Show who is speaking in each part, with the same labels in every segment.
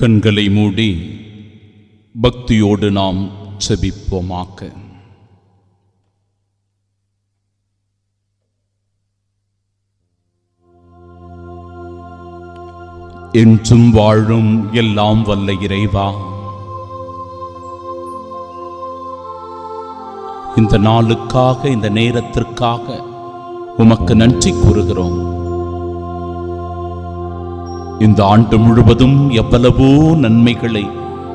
Speaker 1: கண்களை மூடி பக்தியோடு நாம் செபிப்போமாக்க என்றும் வாழும் எல்லாம் வல்ல இறைவா இந்த நாளுக்காக இந்த நேரத்திற்காக உமக்கு நன்றி கூறுகிறோம். இந்த ஆண்டு முழுவதும் எவ்வளவோ நன்மைகளை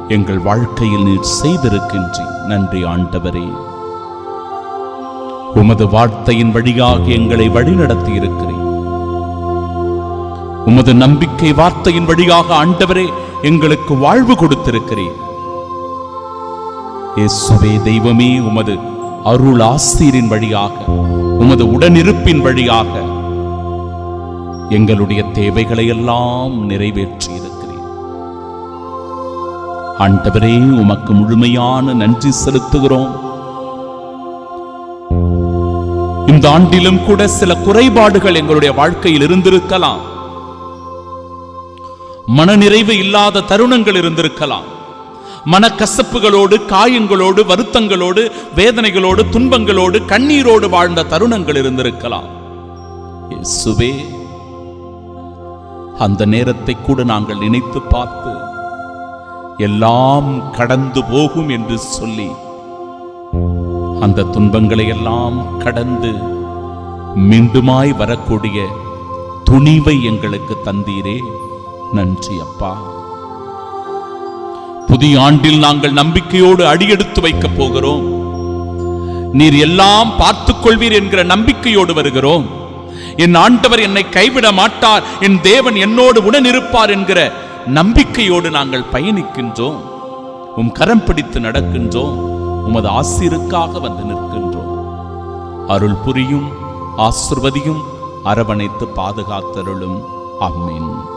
Speaker 1: எங்கள் வாழ்க்கையில் நீர் செய்திருக்கின்றீர் நன்றி ஆண்டவரே. உமது வார்த்தையின் வழியாக எங்களை வழிநடத்தி இருக்கிறேன் உமது நம்பிக்கை வார்த்தையின் வழியாக ஆண்டவரே எங்களுக்கு வாழ்வு கொடுத்திருக்கிறேன் இயேசுவே தெய்வமே உமது அருள் ஆசிரியரின் வழியாக உமது உடனிருப்பின் வழியாக எங்களுடைய தேவைகளை எல்லாம் நிறைவேற்றி இருக்கிறேன் ஆண்டவரே உமக்கு முழுமையான நன்றி செலுத்துகிறோம். இந்த ஆண்டிலும் கூட சில குறைபாடுகள் எங்களுடைய வாழ்க்கையில் இருந்திருக்கலாம். மனநிறைவு இல்லாத தருணங்கள் இருந்திருக்கலாம். மனக்கசப்புகளோடு காயங்களோடு வருத்தங்களோடு வேதனைகளோடு துன்பங்களோடு கண்ணீரோடு வாழ்ந்த தருணங்கள் இருந்திருக்கலாம். சுவே அந்த நேரத்தை கூட நாங்கள் நினைத்து பார்த்து எல்லாம் கடந்து போகும் என்று சொல்லி அந்த துன்பங்களை எல்லாம் கடந்து மீண்டுமாய் வரக்கூடிய துணிவை எங்களுக்கு தந்தீரே. நன்றி அப்பா. புதிய ஆண்டில் நாங்கள் நம்பிக்கையோடு அடியெடுத்து வைக்கப் போகிறோம். நீர் எல்லாம் பார்த்துக் கொள்வீர் என்கிற நம்பிக்கையோடு வருகிறோம். என் ஆண்டவர் என்னை கைவிட மாட்டார். என் தேவன் என்னோடு உடன் இருப்பார் என்கிற நம்பிக்கையோடு நாங்கள் பயணிக்கின்றோம். உம் கரம் பிடித்து நடக்கின்றோம். உமது ஆசிருக்காக வந்து நிற்கின்றோம். அருள் புரியும் ஆசிர்வதியும் அரவணைத்து பாதுகாத்தருளும். அம்மேன்